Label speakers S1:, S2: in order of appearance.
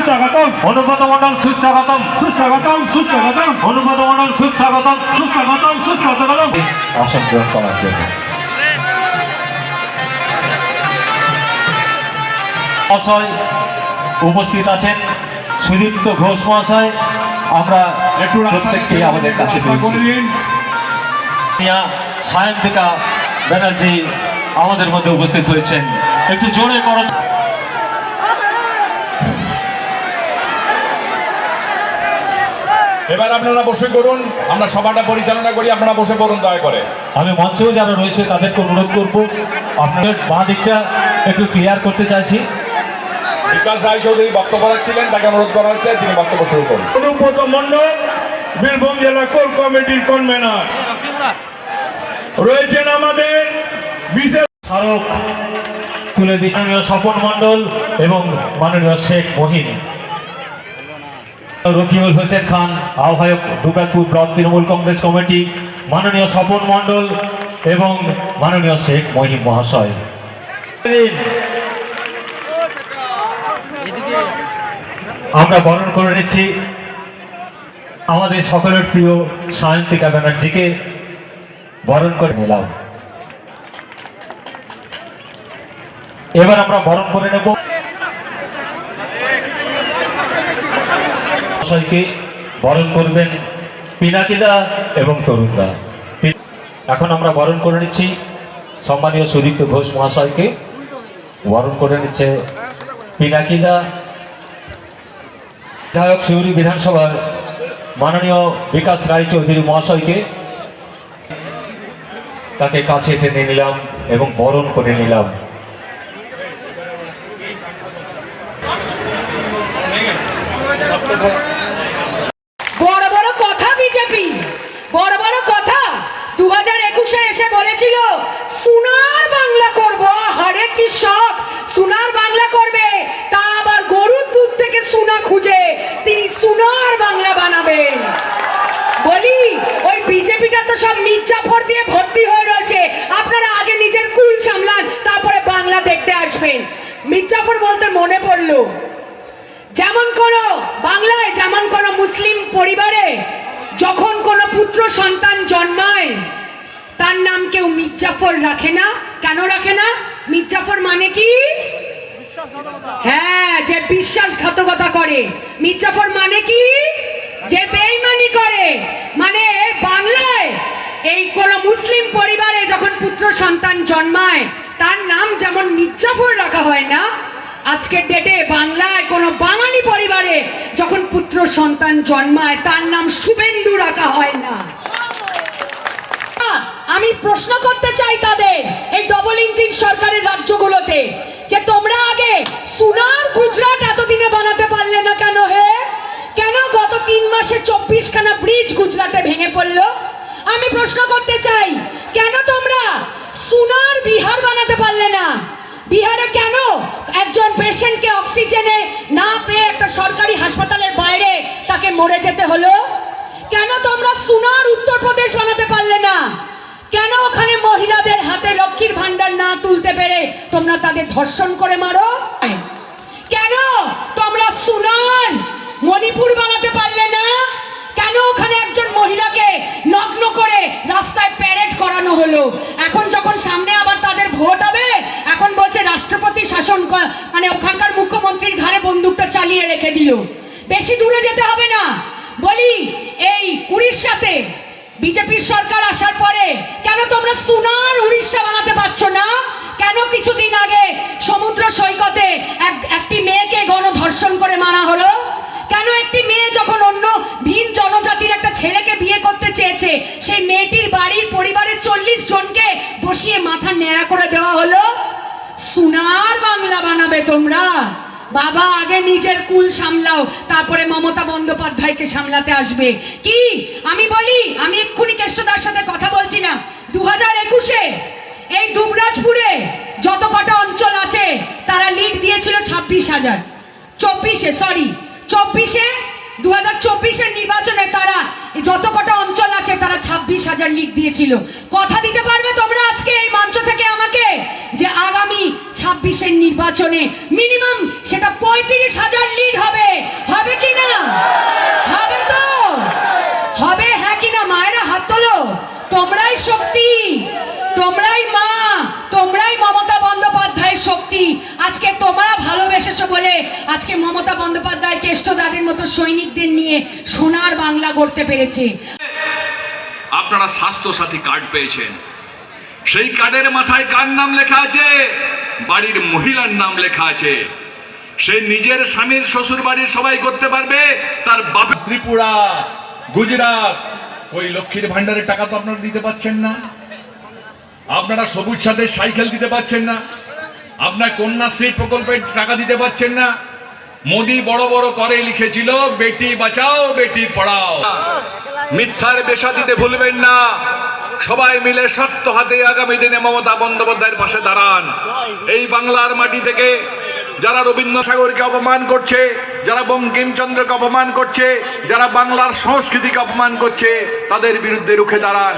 S1: সুস্বাগতম।
S2: অনুব্রত মন্ডল সুস্বাগতম।
S1: সুস্বাগতম সুস্বাগতম।
S2: অনুব্রত মন্ডল সুস্বাগতম।
S1: সুস্বাগতম সুস্বাগতম।
S2: করার জন্য। মহাশয় উপস্থিত আছেন সুদীপ্ত ঘোষ মহাশয়। আমরা
S1: একটু
S2: প্রত্যেককে আমাদের কাছে সায়ন্তিকা ব্যানার্জি আমাদের মধ্যে উপস্থিত হয়েছেন। একটু জোরে করো।
S3: এবার আপনারা বসে করুন আমরা সভাটা পরিচালনা করি আপনারা বসে পড়ুন দয়া করে।
S2: আমি মঞ্চেও যারা রয়েছে তাদেরকে অনুরোধ করব আপনাদের বাঁ দিকটা একটু ক্লিয়ার করতে চাইছি।
S3: বিকাশ রায়চৌধুরী বক্তব্য রাখছিলেন তাকে অনুরোধ করা হচ্ছে তিনি বক্তব্য শুরু করুন।
S1: অনুব্রত মন্ডল বীরভূম জেলা কোর কমিটির কনভেনার রয়েছেন আমাদের বিশেষ
S2: স্মারক তুলে মাননীয় স্বপন মণ্ডল এবং মাননীয় শেখ মহিন। রকিউল হোসেন খান, আহ্বায়ক দুর্গাপুর ব্লক তৃণমূল কংগ্রেস কমিটি, মাননীয় স্বপন মণ্ডল এবং মাননীয় শেখ মহিম মহাশয়। আমরা বরণ করে নিচ্ছি আমাদের সকলের প্রিয় সায়ন্তিকা ব্যানার্জিকে। বরণ করে নিলাম। এবার আমরা বরণ করে নেব। মহাশয়কে বরণ করবেন পিনাকিদা এবং তরুণদা এখন আমরা বরণ করে নিচ্ছি। সম্মানীয় সুদীপ্ত ঘোষ মহাশয়কে বরণ করে নিচ্ছে পিনাকিদা। বিধায়ক শিউরি বিধানসভার মাননীয় বিকাশ রায়চৌধুরী মহাশয়কে তাকে কাছে টেনে নিলাম এবং বরণ করে নিলাম।
S4: বড় বড় কথা বিজেপি বড় বড় কথা দু হাজার একুশে এসে বলেছিল সোনার বাংলা করব হারে কি শখ সোনার বাংলা করবে তা আবার গরুর দুধ থেকে সোনা খুঁজে তিনি সোনার বাংলা বানাবেন বলি ওই বিজেপিটা তো সব মির্জাফর দিয়ে ভর্তি হয়ে রয়েছে আপনারা আগে নিজের কুল সামলান তারপরে বাংলা দেখতে আসবেন। মির্জাফর বলতে মনে পড়ল, যেমন কোন বাংলায়, যেমন কোন মুসলিম পরিবারে যখন কোন পুত্র সন্তান জন্মায়, তার নাম কেউ মির্জাফর রাখে না। কেন রাখে না? মির্জাফর মানে কি? হ্যাঁ যে বিশ্বাসঘাতকতা করে। মির্জাফর মানে কি? যে বেইমানি করে। মানে বাংলায় এই কোন মুসলিম পরিবারে যখন পুত্র সন্তান জন্মায় তার নাম যেমন মির্জাফর রাখা হয় না, আজকের ডেটে বাংলায় কোন বাঙালি পরিবারে যখন পুত্র সন্তান জন্মায়, তার নাম শুভেন্দু রাখা হয় না। আমি প্রশ্ন করতে চাই তাদের এই ডবল ইঞ্জিন সরকারের রাজ্যগুলোতে, যে তোমরা আগে সুনার গুজরাট এতদিনে বানাতে পারলে না কেন হে? কেন গত তিন মাসে চব্বিশ খানা ব্রিজ গুজরাটে ভেঙে পড়ল? আমি প্রশ্ন করতে চাই, কেন তোমরা সুনার বিহার বানাতে পারলে না বিহারে কেন একজন পেশেন্টকে অক্সিজেনে না পেয়ে একটা সরকারি হাসপাতালের বাইরে তাকে মরে যেতে হলো? কেন তোমরা সোনার উত্তরপ্রদেশ বানাতে পারলে না? কেন ওখানে মহিলাদের হাতে লক্ষ্মীর ভান্ডার না তুলতে পেরে তোমরা তাদের ধর্ষণ করে মারো? কেন তোমরা সোনার মণিপুর বানাতে পারলে না? কেন ওখানে একজন মহিলাকে নগ্ন করে রাস্তায় প্যারেড করানো হলো? এখন যখন সামনে আবার তাদের ভোট হবে রাষ্ট্রপতি শাসন মানে ওখানকার মুখ্যমন্ত্রীর ঘাড়ে বন্দুকটা চালিয়ে রেখে দিল। বেশি দূরে যেতে হবে না। বলি, এই উড়িষ্যাতে বিজেপির সরকার আসার পরে কেন তোমরা সোনার উড়িষ্যা বানাতে পারছ না? কেন কিছুদিন আগে সমুদ্র সৈকতে এক, একটি মেয়েকে গণধর্ষণ করে মারা হলো? কেন একটি মেয়ে যখন অন্য ভিন জনজাতির একটা ছেলেকে বিয়ে করতে চেয়েছে, সেই মেয়েটির বাড়ির পরিবারের চল্লিশ জনকে বসিয়ে মাথা ন্যাড়া করে দেওয়া হলো? সোনার বাংলা বানাবে তোমরা। বাবা, আগে নিজের কুল সামলাও, তারপরে মমতা বন্দ্যোপাধ্যায়কে সামলাতে আসবে। কি? আমি বলি, আমি এক্ষুনি কেষ্টদার সাথে কথা বলছি না। দু হাজার একুশে এই দুবরাজপুরে যত কটা অঞ্চল আছে, তারা লিড দিয়েছিল ছাব্বিশ হাজার। চব্বিশে সরি চব্বিশে দু হাজার নির্বাচনে তারা যত কটা অঞ্চল আছে, তারা ছাব্বিশ হাজার লিড দিয়েছিল। কথা দিতে পারবে তোমরা আজকে এই মঞ্চ থেকে আমাকে? যে আগামী ছাব্বিশের নির্বাচনে মিনিমাম সেটা পঁয়ত্রিশ হাজার লিড হবে। হবে কি না? হবে তো? হবে হ্যাঁ কি না? মায়েরা হাত তোলো। তোমরাই শক্তি, তোমরাই মা তোমরাই মমতা বন্দ্যোপাধ্যায়ের শক্তি আজকে তোমরা ভালোবেসেছো বলে আজকে মমতা বন্দ্যোপাধ্যায় কেষ্টদাদের মতো সৈনিকদের নিয়ে সোনার বাংলা গড়তে পেরেছে।
S5: আপনারা স্বাস্থ্য সাথী কার্ড পেয়েছেন। সেই কার্ডের মাথায় কার নাম লেখা আছে? বাড়ির মহিলার নাম লেখা আছে। সে নিজের স্বামীর শ্বশুর বাড়ির সবাই করতে পারবে তার বাপ
S3: ত্রিপুরা গুজরাট ওই লক্ষ্মীর ভান্ডারের টাকা তো আপনারা দিতে পাচ্ছেন না। আপনারা সবুজ সাথে সাইকেল দিতে পাচ্ছেন না। আপনার কন্যাশ্রী প্রকল্পে টাকা দিতে পাচ্ছেন না। মোদি বড় বড় করে লিখেছিল, বেটি বাঁচাও, বেটি পড়াও।
S5: মিথ্যার বেশা দিতে ভুলবেন না। সবাই মিলে শক্ত হাতে আগামী দিনে মমতা বন্দ্যোপাধ্যায়ের পাশে দাঁড়ান। এই বাংলার মাটি থেকে যারা রবীন্দ্র সাগরকে অপমান করছে, যারা বঙ্কিমচন্দ্রকে অপমান করছে, যারা বাংলার সংস্কৃতিকে অপমান করছে, তাদের বিরুদ্ধে রুখে দাঁড়ান।